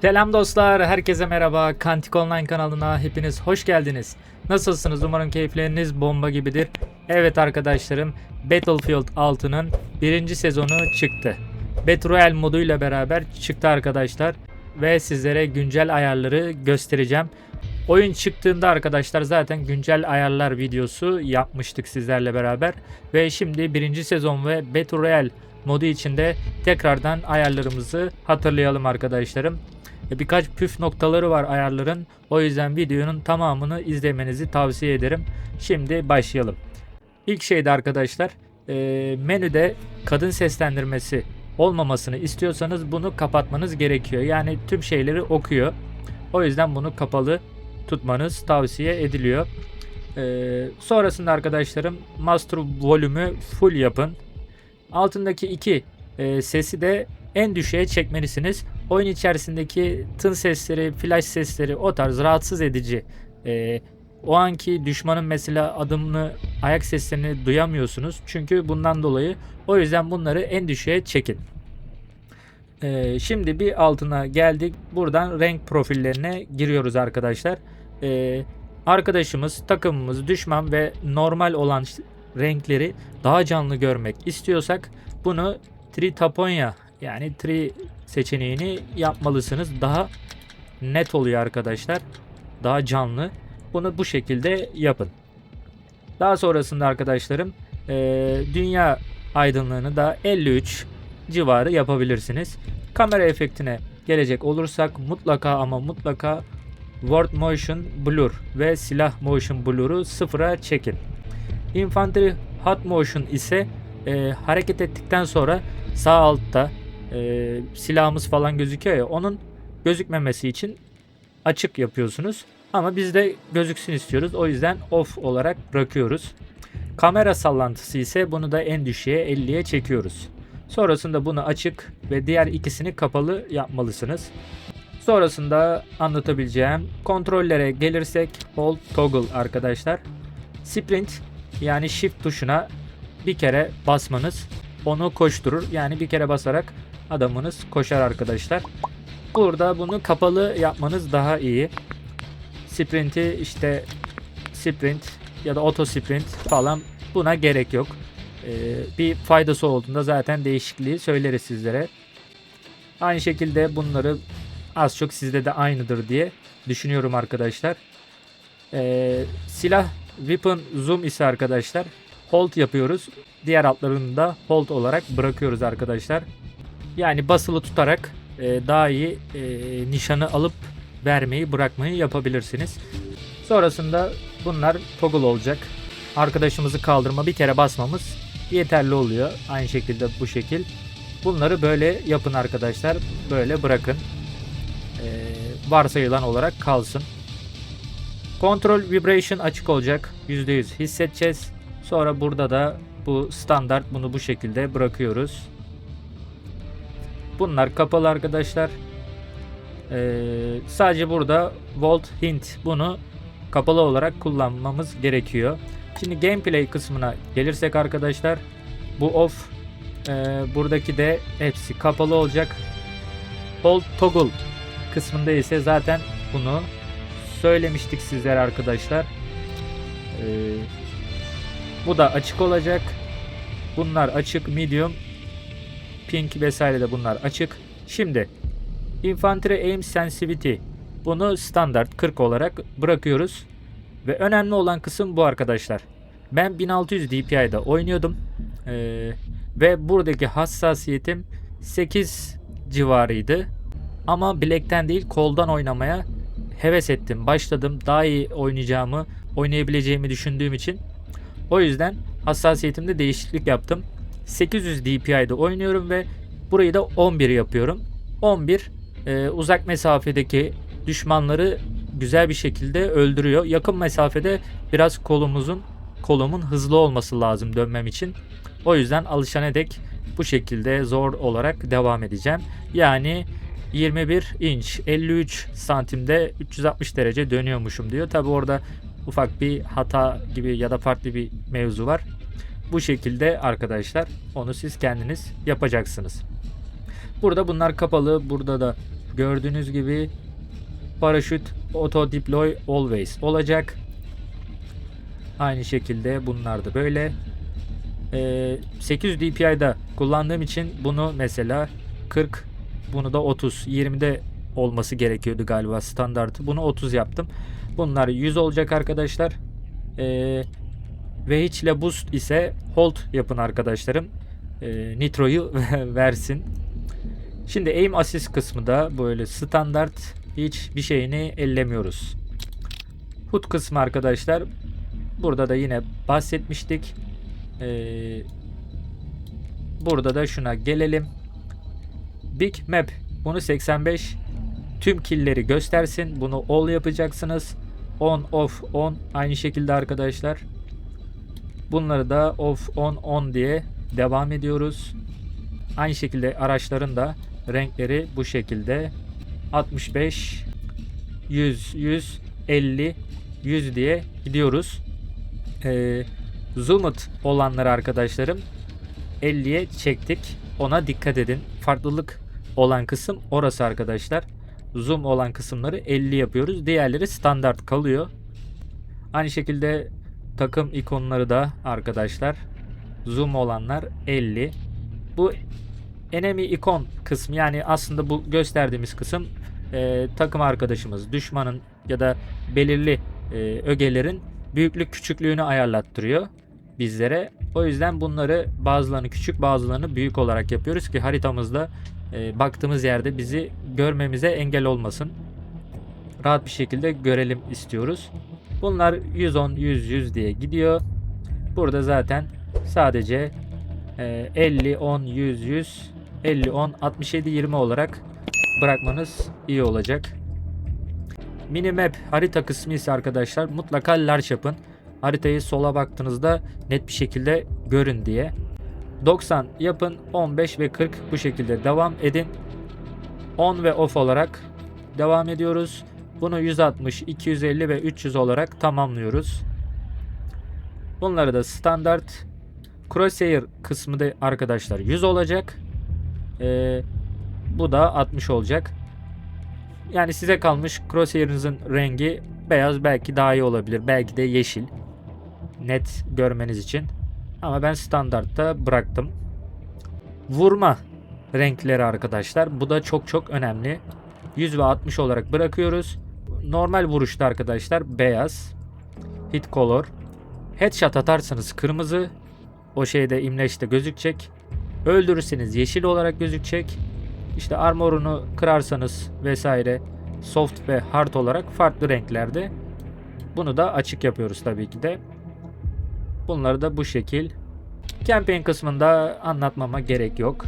Selam dostlar, herkese merhaba. Kantik Online kanalına hepiniz hoş geldiniz. Nasılsınız? Umarım keyifleriniz bomba gibidir. Evet arkadaşlarım, Battlefield 6'nın birinci sezonu çıktı. Battle Royale moduyla beraber çıktı arkadaşlar. Ve sizlere güncel ayarları göstereceğim. Oyun çıktığında arkadaşlar zaten güncel ayarlar videosu yapmıştık sizlerle beraber. Ve şimdi birinci sezon ve Battle Royale modu içinde tekrardan ayarlarımızı hatırlayalım arkadaşlarım. Birkaç püf noktaları var ayarların. O yüzden videonun tamamını izlemenizi tavsiye ederim. Şimdi başlayalım. İlk şeyde arkadaşlar e, menüde kadın seslendirmesi olmamasını istiyorsanız bunu kapatmanız gerekiyor. Yani tüm şeyleri okuyor. O yüzden bunu kapalı tutmanız tavsiye ediliyor. E, sonrasında arkadaşlarım master volümü full yapın. Altındaki iki e, sesi de en düşüğe çekmelisiniz. Oyun içerisindeki tın sesleri, flash sesleri o tarz rahatsız edici. e, o anki düşmanın mesela adımını, ayak seslerini duyamıyorsunuz. Çünkü bundan dolayı o yüzden bunları en düşüğe çekin. E, şimdi bir altına geldik. Buradan renk profillerine giriyoruz arkadaşlar. E, arkadaşımız, takımımız, düşman ve normal olan renkleri daha canlı görmek istiyorsak bunu Tritaponya yani tri seçeneğini yapmalısınız. Daha net oluyor arkadaşlar. Daha canlı. Bunu bu şekilde yapın. Daha sonrasında arkadaşlarım eee, dünya aydınlığını da 53 civarı yapabilirsiniz. Kamera efektine gelecek olursak mutlaka ama mutlaka World Motion Blur ve silah Motion Blur'u sıfıra çekin. Infantry Hot Motion ise e, hareket ettikten sonra sağ altta e, silahımız falan gözüküyor ya onun gözükmemesi için açık yapıyorsunuz. Ama biz de gözüksün istiyoruz. O yüzden off olarak bırakıyoruz. Kamera sallantısı ise bunu da en düşüğe 50'ye çekiyoruz. Sonrasında bunu açık ve diğer ikisini kapalı yapmalısınız. Sonrasında anlatabileceğim kontrollere gelirsek hold toggle arkadaşlar. Sprint yani shift tuşuna bir kere basmanız onu koşturur. Yani bir kere basarak adamınız koşar arkadaşlar. Burada bunu kapalı yapmanız daha iyi. Sprint'i işte sprint ya da auto sprint falan buna gerek yok. Ee, bir faydası olduğunda zaten değişikliği söyleriz sizlere. Aynı şekilde bunları az çok sizde de aynıdır diye düşünüyorum arkadaşlar. Ee, silah weapon zoom ise arkadaşlar hold yapıyoruz. Diğer altlarını da hold olarak bırakıyoruz arkadaşlar. Yani basılı tutarak e, daha iyi e, nişanı alıp vermeyi bırakmayı yapabilirsiniz. Sonrasında bunlar toggle olacak. Arkadaşımızı kaldırma bir kere basmamız yeterli oluyor. Aynı şekilde bu şekil. Bunları böyle yapın arkadaşlar. Böyle bırakın. E, varsayılan olarak kalsın. Control vibration açık olacak. %100 hissedeceğiz. Sonra burada da bu standart bunu bu şekilde bırakıyoruz. Bunlar kapalı arkadaşlar. Ee, sadece burada volt hint bunu kapalı olarak kullanmamız gerekiyor. Şimdi gameplay kısmına gelirsek arkadaşlar bu off ee, buradaki de hepsi kapalı olacak. Hold toggle kısmında ise zaten bunu söylemiştik sizlere arkadaşlar. Ee, bu da açık olacak. Bunlar açık, medium, pink vesaire de bunlar açık. Şimdi Infantry Aim Sensitivity bunu standart 40 olarak bırakıyoruz. Ve önemli olan kısım bu arkadaşlar. Ben 1600 DPI'de oynuyordum. Ee, ve buradaki hassasiyetim 8 civarıydı. Ama Black'ten değil koldan oynamaya heves ettim. Başladım. Daha iyi oynayacağımı, oynayabileceğimi düşündüğüm için. O yüzden hassasiyetimde değişiklik yaptım. 800 DPI'de oynuyorum ve burayı da 11 yapıyorum. 11 e, uzak mesafedeki düşmanları güzel bir şekilde öldürüyor. Yakın mesafede biraz kolumuzun kolumun hızlı olması lazım dönmem için. O yüzden alışana dek bu şekilde zor olarak devam edeceğim. Yani 21 inç 53 santimde 360 derece dönüyormuşum diyor. Tabi orada ufak bir hata gibi ya da farklı bir mevzu var. Bu şekilde arkadaşlar onu siz kendiniz yapacaksınız. Burada bunlar kapalı. Burada da gördüğünüz gibi paraşüt auto deploy always olacak. Aynı şekilde bunlar da böyle. Ee, 800 DPI'da kullandığım için bunu mesela 40 bunu da 30 20'de olması gerekiyordu galiba standartı. Bunu 30 yaptım. Bunlar 100 olacak arkadaşlar. Ee, ve hiçle boost ise hold yapın arkadaşlarım. Ee, nitro'yu versin. Şimdi aim assist kısmı da böyle standart hiç bir şeyini ellemiyoruz. HUD kısmı arkadaşlar burada da yine bahsetmiştik. Ee, burada da şuna gelelim. Big Map bunu 85 tüm killleri göstersin. Bunu all yapacaksınız. On off on aynı şekilde arkadaşlar. Bunları da off on on diye devam ediyoruz. Aynı şekilde araçların da renkleri bu şekilde 65 100 100 50 100 diye gidiyoruz. Ee, zoomed olanları arkadaşlarım 50'ye çektik. Ona dikkat edin. Farklılık olan kısım orası arkadaşlar. Zoom olan kısımları 50 yapıyoruz. Diğerleri standart kalıyor. Aynı şekilde takım ikonları da arkadaşlar zoom olanlar 50. Bu enemy ikon kısmı yani aslında bu gösterdiğimiz kısım e, takım arkadaşımız, düşmanın ya da belirli e, ögelerin büyüklük küçüklüğünü ayarlattırıyor bizlere. O yüzden bunları bazılarını küçük bazılarını büyük olarak yapıyoruz ki haritamızda e, baktığımız yerde bizi görmemize engel olmasın. Rahat bir şekilde görelim istiyoruz. Bunlar 110 100 100 diye gidiyor. Burada zaten sadece e, 50 10 100 100 50 10 67 20 olarak bırakmanız iyi olacak. Minimap harita kısmı ise arkadaşlar mutlaka large yapın. Haritayı sola baktığınızda net bir şekilde görün diye. 90 yapın 15 ve 40 bu şekilde devam edin. On ve off olarak devam ediyoruz. Bunu 160, 250 ve 300 olarak tamamlıyoruz. Bunları da standart crosshair kısmı da arkadaşlar 100 olacak. Ee, bu da 60 olacak. Yani size kalmış crosshair'ınızın rengi beyaz belki daha iyi olabilir. Belki de yeşil. Net görmeniz için. Ama ben standartta bıraktım. Vurma renkleri arkadaşlar. Bu da çok çok önemli. 100 ve 60 olarak bırakıyoruz. Normal vuruşta arkadaşlar beyaz. Hit color. Headshot atarsanız kırmızı. O şeyde imleçte gözükecek. Öldürürseniz yeşil olarak gözükecek. İşte armorunu kırarsanız vesaire soft ve hard olarak farklı renklerde. Bunu da açık yapıyoruz tabii ki de. Bunları da bu şekil. Campaign kısmında anlatmama gerek yok.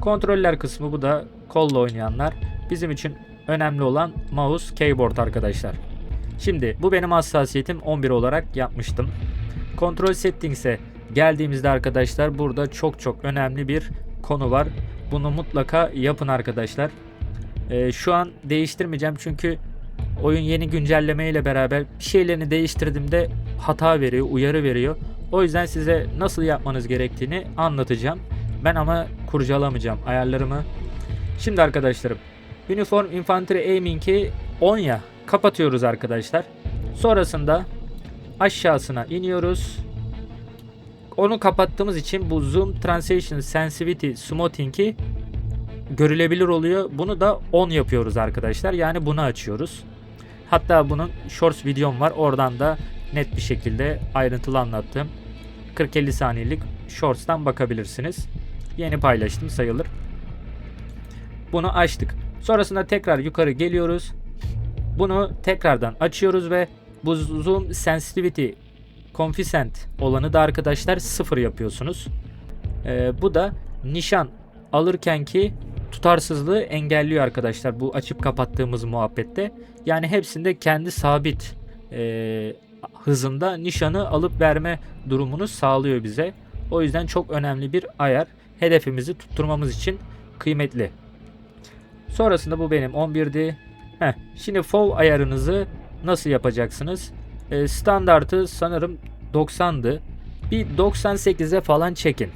Kontroller kısmı bu da kolla oynayanlar. Bizim için önemli olan mouse, keyboard arkadaşlar. Şimdi bu benim hassasiyetim 11 olarak yapmıştım. Kontrol settings'e geldiğimizde arkadaşlar burada çok çok önemli bir konu var. Bunu mutlaka yapın arkadaşlar. Ee, şu an değiştirmeyeceğim çünkü oyun yeni güncelleme ile beraber bir şeylerini değiştirdiğimde hata veriyor, uyarı veriyor. O yüzden size nasıl yapmanız gerektiğini anlatacağım. Ben ama kurcalamayacağım ayarlarımı. Şimdi arkadaşlarım Uniform Infantry Aiming'i 10 ya kapatıyoruz arkadaşlar. Sonrasında aşağısına iniyoruz. Onu kapattığımız için bu Zoom Translation Sensitivity Smoothing'i görülebilir oluyor. Bunu da 10 yapıyoruz arkadaşlar. Yani bunu açıyoruz. Hatta bunun shorts videom var. Oradan da net bir şekilde ayrıntılı anlattığım 40-50 saniyelik shorts'tan bakabilirsiniz. Yeni paylaştım sayılır. Bunu açtık. Sonrasında tekrar yukarı geliyoruz. Bunu tekrardan açıyoruz ve bu zoom sensitivity coefficient olanı da arkadaşlar sıfır yapıyorsunuz. Ee, bu da nişan alırken ki tutarsızlığı engelliyor arkadaşlar bu açıp kapattığımız muhabbette. Yani hepsinde kendi sabit e, hızında nişanı alıp verme durumunu sağlıyor bize. O yüzden çok önemli bir ayar. Hedefimizi tutturmamız için kıymetli. Sonrasında bu benim 11'di. Heh, şimdi FOV ayarınızı nasıl yapacaksınız? E, standartı sanırım 90'dı. Bir 98'e falan çekin.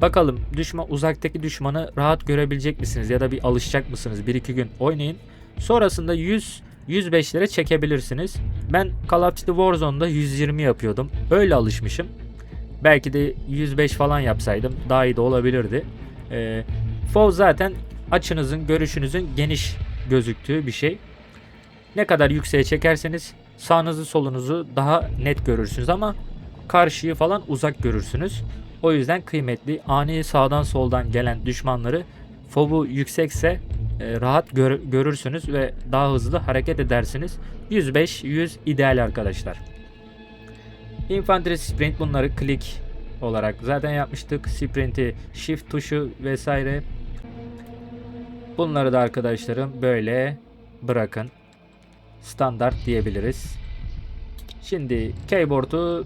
Bakalım düşman uzaktaki düşmanı rahat görebilecek misiniz ya da bir alışacak mısınız? 1-2 gün oynayın. Sonrasında 100 105'lere çekebilirsiniz. Ben Call of Duty Warzone'da 120 yapıyordum. Öyle alışmışım. Belki de 105 falan yapsaydım daha iyi de olabilirdi. Ee, FOV zaten açınızın, görüşünüzün geniş gözüktüğü bir şey. Ne kadar yükseğe çekerseniz sağınızı solunuzu daha net görürsünüz ama karşıyı falan uzak görürsünüz. O yüzden kıymetli ani sağdan soldan gelen düşmanları FOV'u yüksekse e, rahat gör- görürsünüz ve daha hızlı hareket edersiniz. 105 100 ideal arkadaşlar. Infantry sprint bunları klik olarak zaten yapmıştık. Sprint'i shift tuşu vesaire. Bunları da arkadaşlarım böyle bırakın. Standart diyebiliriz. Şimdi keyboard'u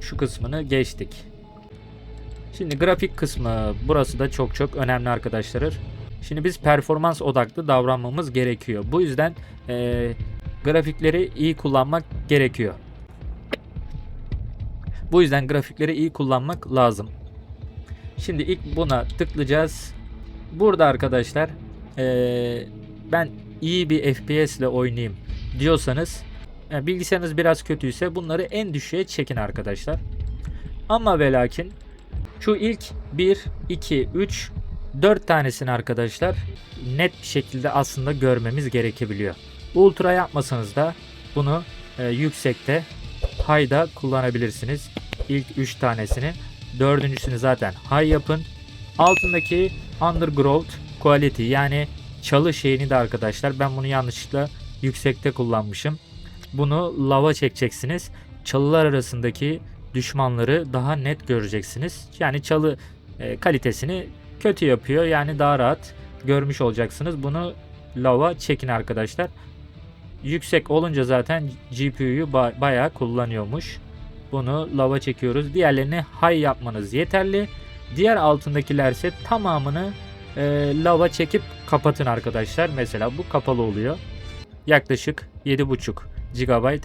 şu kısmını geçtik. Şimdi grafik kısmı burası da çok çok önemli arkadaşlar. Şimdi biz performans odaklı davranmamız gerekiyor. Bu yüzden eee, grafikleri iyi kullanmak gerekiyor. Bu yüzden grafikleri iyi kullanmak lazım. Şimdi ilk buna tıklayacağız. Burada arkadaşlar eee, ben iyi bir FPS ile oynayayım diyorsanız yani bilgisayarınız biraz kötüyse bunları en düşüğe çekin arkadaşlar. Ama ve lakin şu ilk 1, 2, 3, 4 tanesini arkadaşlar net bir şekilde aslında görmemiz gerekebiliyor. Ultra yapmasanız da bunu e, yüksekte high'da kullanabilirsiniz. İlk 3 tanesini. Dördüncüsünü zaten high yapın. Altındaki undergrowth quality yani çalı şeyini de arkadaşlar ben bunu yanlışlıkla yüksekte kullanmışım. Bunu lava çekeceksiniz. Çalılar arasındaki düşmanları daha net göreceksiniz. Yani çalı e, kalitesini kötü yapıyor. Yani daha rahat görmüş olacaksınız. Bunu lava çekin arkadaşlar. Yüksek olunca zaten GPU'yu ba- bayağı kullanıyormuş. Bunu lava çekiyoruz. Diğerlerini high yapmanız yeterli. Diğer altındakilerse tamamını e, lava çekip kapatın arkadaşlar. Mesela bu kapalı oluyor. Yaklaşık 7.5 GB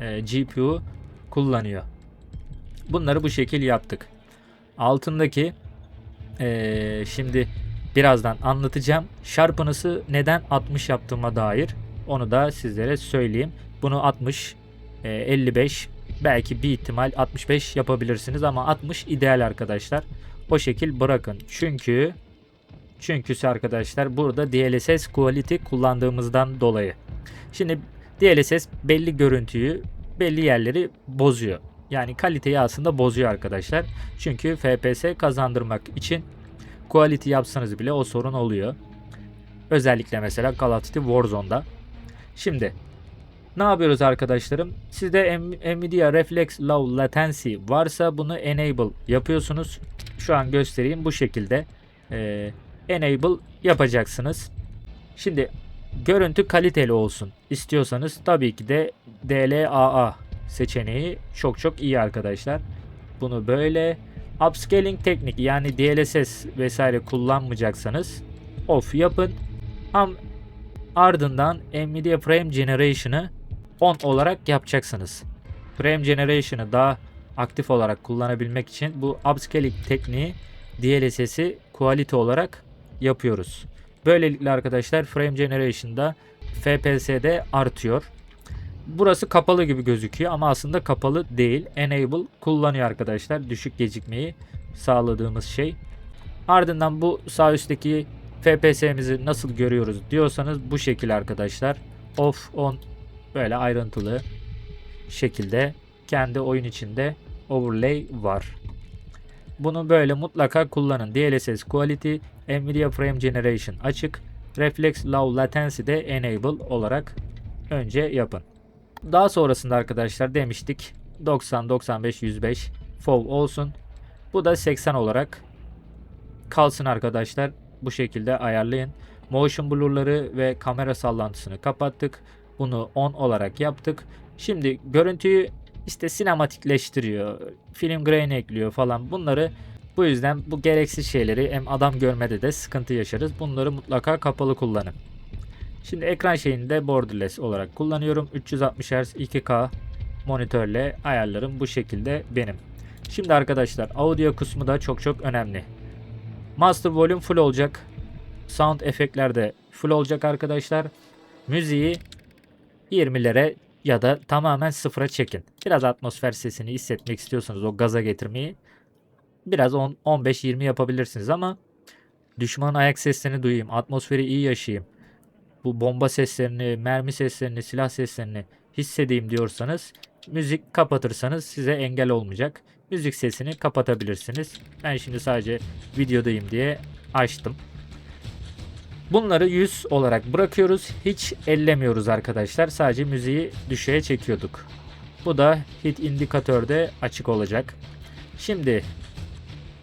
e, GPU kullanıyor. Bunları bu şekil yaptık. Altındaki eee, şimdi birazdan anlatacağım. Sharpness'ı neden 60 yaptığıma dair onu da sizlere söyleyeyim. Bunu 60, eee, 55 belki bir ihtimal 65 yapabilirsiniz ama 60 ideal arkadaşlar. O şekil bırakın. Çünkü çünkü arkadaşlar burada DLSS quality kullandığımızdan dolayı. Şimdi DLSS belli görüntüyü belli yerleri bozuyor. Yani kaliteyi aslında bozuyor arkadaşlar. Çünkü FPS kazandırmak için quality yapsanız bile o sorun oluyor. Özellikle mesela Call of Duty Warzone'da. Şimdi ne yapıyoruz arkadaşlarım? Sizde Nvidia Reflex Low Latency varsa bunu enable yapıyorsunuz. Şu an göstereyim bu şekilde. Ee, enable yapacaksınız. Şimdi görüntü kaliteli olsun istiyorsanız tabii ki de DLAA seçeneği çok çok iyi arkadaşlar. Bunu böyle upscaling teknik yani DLSS vesaire kullanmayacaksanız off yapın. Am ardından Nvidia Frame Generation'ı on olarak yapacaksınız. Frame Generation'ı daha aktif olarak kullanabilmek için bu upscaling tekniği DLSS'i quality olarak yapıyoruz. Böylelikle arkadaşlar Frame Generation'da FPS'de artıyor. Burası kapalı gibi gözüküyor ama aslında kapalı değil. Enable kullanıyor arkadaşlar. Düşük gecikmeyi sağladığımız şey. Ardından bu sağ üstteki FPS'mizi nasıl görüyoruz diyorsanız bu şekil arkadaşlar. Off on böyle ayrıntılı şekilde kendi oyun içinde overlay var. Bunu böyle mutlaka kullanın. DLSS Quality, Nvidia Frame Generation açık, Reflex Low Latency de Enable olarak önce yapın. Daha sonrasında arkadaşlar demiştik 90, 95, 105 FOV olsun. Bu da 80 olarak kalsın arkadaşlar. Bu şekilde ayarlayın. Motion blurları ve kamera sallantısını kapattık. Bunu 10 olarak yaptık. Şimdi görüntüyü işte sinematikleştiriyor. Film grain ekliyor falan. Bunları bu yüzden bu gereksiz şeyleri hem adam görmede de sıkıntı yaşarız. Bunları mutlaka kapalı kullanın. Şimdi ekran şeyini de borderless olarak kullanıyorum. 360 Hz 2K monitörle ayarlarım bu şekilde benim. Şimdi arkadaşlar audio kısmı da çok çok önemli. Master volume full olacak. Sound efektler de full olacak arkadaşlar. Müziği 20'lere ya da tamamen sıfıra çekin. Biraz atmosfer sesini hissetmek istiyorsanız o gaza getirmeyi biraz 10 15-20 yapabilirsiniz ama düşmanın ayak seslerini duyayım, atmosferi iyi yaşayayım. Bu bomba seslerini, mermi seslerini, silah seslerini hissedeyim diyorsanız müzik kapatırsanız size engel olmayacak. Müzik sesini kapatabilirsiniz. Ben şimdi sadece videodayım diye açtım. Bunları 100 olarak bırakıyoruz. Hiç ellemiyoruz arkadaşlar. Sadece müziği düşüğe çekiyorduk. Bu da hit indikatörde açık olacak. Şimdi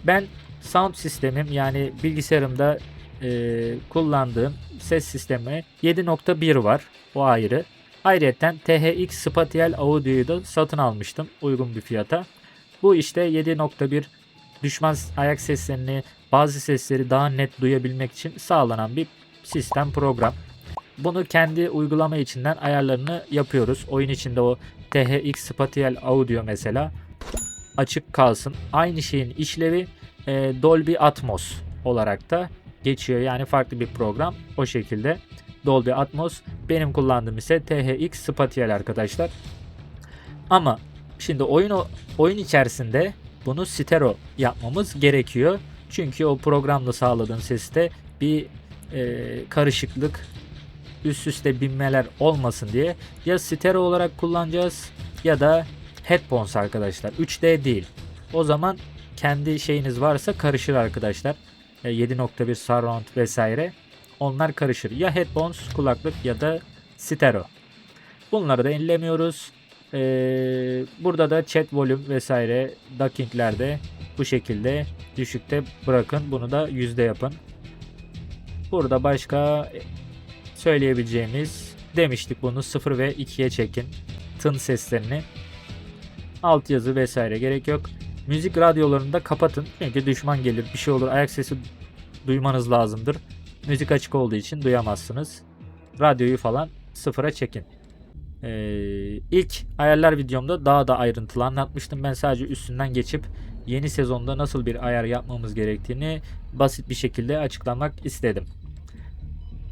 ben sound sistemim yani bilgisayarımda e, kullandığım ses sistemi 7.1 var. O ayrı. Ayrıca THX Spatial Audio'yu da satın almıştım uygun bir fiyata. Bu işte 7.1 düşman ayak seslerini bazı sesleri daha net duyabilmek için sağlanan bir sistem program. Bunu kendi uygulama içinden ayarlarını yapıyoruz. Oyun içinde o THX Spatial Audio mesela açık kalsın. Aynı şeyin işlevi e, Dolby Atmos olarak da geçiyor. Yani farklı bir program o şekilde. Dolby Atmos benim kullandığım ise THX Spatial arkadaşlar. Ama şimdi oyun oyun içerisinde bunu stereo yapmamız gerekiyor. Çünkü o programla sağladığın seste bir e, karışıklık üst üste binmeler olmasın diye ya stereo olarak kullanacağız ya da headphones arkadaşlar 3D değil. O zaman kendi şeyiniz varsa karışır arkadaşlar. E, 7.1 surround vesaire onlar karışır. Ya headphones kulaklık ya da stereo. Bunları da ellemiyoruz. Ee, burada da chat volume vesaire dockinglerde bu şekilde düşükte bırakın. Bunu da yüzde yapın. Burada başka söyleyebileceğimiz demiştik bunu 0 ve 2'ye çekin. Tın seslerini. Altyazı vesaire gerek yok. Müzik radyolarını da kapatın. Çünkü düşman gelir bir şey olur ayak sesi duymanız lazımdır. Müzik açık olduğu için duyamazsınız. Radyoyu falan sıfıra çekin. Ee, ilk ayarlar videomda daha da ayrıntılı anlatmıştım. Ben sadece üstünden geçip yeni sezonda nasıl bir ayar yapmamız gerektiğini basit bir şekilde açıklamak istedim.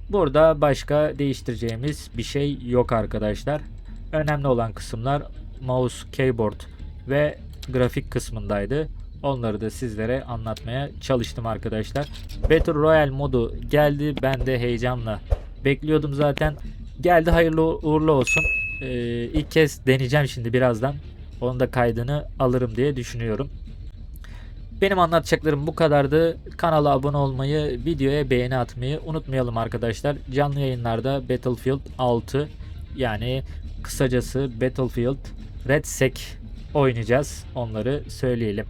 Burada başka değiştireceğimiz bir şey yok arkadaşlar. Önemli olan kısımlar mouse, keyboard ve grafik kısmındaydı. Onları da sizlere anlatmaya çalıştım arkadaşlar. Battle Royale modu geldi. Ben de heyecanla bekliyordum zaten. Geldi hayırlı uğurlu olsun. Ee, ilk kez deneyeceğim şimdi birazdan. Onun da kaydını alırım diye düşünüyorum. Benim anlatacaklarım bu kadardı. Kanala abone olmayı, videoya beğeni atmayı unutmayalım arkadaşlar. Canlı yayınlarda Battlefield 6 yani kısacası Battlefield Red Sec oynayacağız. Onları söyleyelim.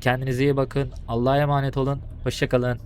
Kendinize iyi bakın. Allah'a emanet olun. Hoşçakalın.